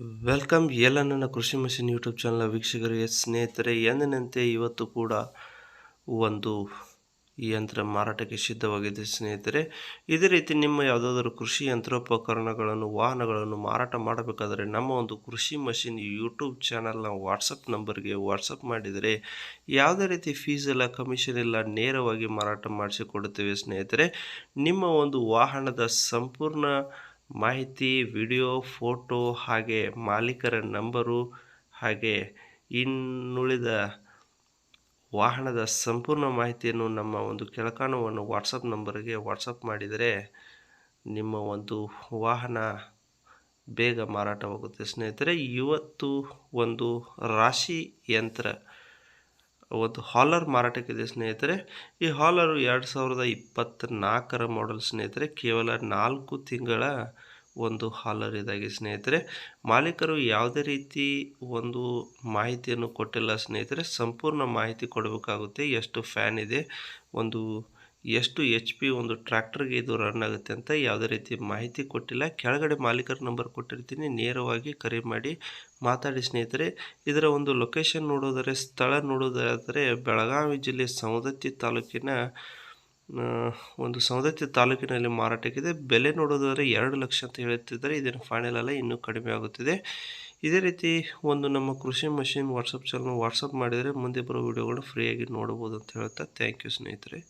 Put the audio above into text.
Welcome ಎಲ್ಲ ನನ್ನ ಕೃಷಿ ಮಷಿನ್ ಯೂಟ್ಯೂಬ್ ಚಾನಲ್ ವೀಕ್ಷಕರಿಗೆ ಸ್ನೇಹಿತರೆ, ಎಂದಿನಂತೆ ಇವತ್ತು ಕೂಡ ಒಂದು ಯಂತ್ರ ಮಾರಾಟಕ್ಕೆ ಸಿದ್ಧವಾಗಿದೆ ಸ್ನೇಹಿತರೆ. ಇದೇ ರೀತಿ ನಿಮ್ಮ ಯಾವುದಾದ್ರೂ ಕೃಷಿ ಯಂತ್ರೋಪಕರಣಗಳನ್ನು, ವಾಹನಗಳನ್ನು ಮಾರಾಟ ಮಾಡಬೇಕಾದರೆ ನಮ್ಮ ಒಂದು ಕೃಷಿ ಮಷಿನ್ ಯೂಟ್ಯೂಬ್ ಚಾನಲ್ನ ವಾಟ್ಸಪ್ ನಂಬರ್ಗೆ ವಾಟ್ಸಪ್ ಮಾಡಿದರೆ ಯಾವುದೇ ರೀತಿ ಫೀಸ್ ಇಲ್ಲ ಕಮಿಷನ್ ಇಲ್ಲ, ನೇರವಾಗಿ ಮಾರಾಟ ಮಾಡಿಸಿಕೊಡುತ್ತೇವೆ ಸ್ನೇಹಿತರೆ. ನಿಮ್ಮ ಒಂದು ವಾಹನದ ಸಂಪೂರ್ಣ ಮಾಹಿತಿ, ವಿಡಿಯೋ, ಫೋಟೋ ಹಾಗೆ ಮಾಲೀಕರ ನಂಬರು ಹಾಗೆ ಇನ್ನುಳಿದ ವಾಹನದ ಸಂಪೂರ್ಣ ಮಾಹಿತಿಯನ್ನು ನಮ್ಮ ಒಂದು ಕೆಳಕಾಣವನ್ನು ವಾಟ್ಸಪ್ ನಂಬರ್ಗೆ ವಾಟ್ಸಪ್ ಮಾಡಿದರೆ ನಿಮ್ಮ ಒಂದು ವಾಹನ ಬೇಗ ಮಾರಾಟವಾಗುತ್ತೆ. ಸ್ನೇಹಿತರೆ, ಇವತ್ತು ಒಂದು ರಾಶಿ ಯಂತ್ರ ಒಂದು ಹಾಲರ್ ಮಾರಾಟಕ್ಕಿದೆ ಸ್ನೇಹಿತರೆ. ಈ ಹಾಲರು ಎರಡು ಸಾವಿರದ ಇಪ್ಪತ್ತ್ನಾಲ್ಕರ ಮಾಡೆಲ್ ಸ್ನೇಹಿತರೆ. ಕೇವಲ ನಾಲ್ಕು ತಿಂಗಳ ಒಂದು ಹಾಲರ್ ಇದಾಗಿ ಸ್ನೇಹಿತರೆ. ಮಾಲೀಕರು ಯಾವುದೇ ರೀತಿ ಒಂದು ಮಾಹಿತಿಯನ್ನು ಕೊಟ್ಟಿಲ್ಲ ಸ್ನೇಹಿತರೆ. ಸಂಪೂರ್ಣ ಮಾಹಿತಿ ಕೊಡಬೇಕಾಗುತ್ತೆ. ಎಷ್ಟು ಫ್ಯಾನ್ ಇದೆ, ಒಂದು ಎಷ್ಟು ಎಚ್ ಪಿ ಒಂದು ಟ್ರ್ಯಾಕ್ಟರ್ಗೆ ಇದು ರನ್ ಆಗುತ್ತೆ ಅಂತ ಯಾವುದೇ ರೀತಿ ಮಾಹಿತಿ ಕೊಟ್ಟಿಲ್ಲ. ಕೆಳಗಡೆ ಮಾಲೀಕರ ನಂಬರ್ ಕೊಟ್ಟಿರ್ತೀನಿ. ನೇರವಾಗಿ ಕರೆ ಮಾಡಿ ಮಾತಾಡಿ ಸ್ನೇಹಿತರೆ, ಇದರ ಒಂದು ಲೊಕೇಶನ್ ನೋಡೋದರೆ ಸ್ಥಳ ನೋಡೋದಾದರೆ ಬೆಳಗಾವಿ ಜಿಲ್ಲೆ ಸವದತ್ತಿ ತಾಲೂಕಿನ ಒಂದು ಸವದತ್ತಿ ತಾಲೂಕಿನಲ್ಲಿ ಮಾರಾಟಕ್ಕಿದೆ. ಬೆಲೆ ನೋಡೋದಾದರೆ ಎರಡು ಲಕ್ಷ ಅಂತ ಹೇಳುತ್ತಿದ್ದಾರೆ. ಇದನ್ನು ಫೈನಲ್ ಅಲ್ಲ, ಇನ್ನೂ ಕಡಿಮೆ ಆಗುತ್ತಿದೆ. ಇದೇ ರೀತಿ ಒಂದು ನಮ್ಮ ಕೃಷಿ ಮಷಿನ್ ವಾಟ್ಸಪ್ ಚಾನಲ್ ವಾಟ್ಸಪ್ ಮಾಡಿದರೆ ಮುಂದೆ ಬರೋ ವಿಡಿಯೋಗಳು ಫ್ರೀಯಾಗಿ ನೋಡ್ಬೋದು ಅಂತ ಹೇಳ್ತಾ ಥ್ಯಾಂಕ್ ಯು ಸ್ನೇಹಿತರೆ.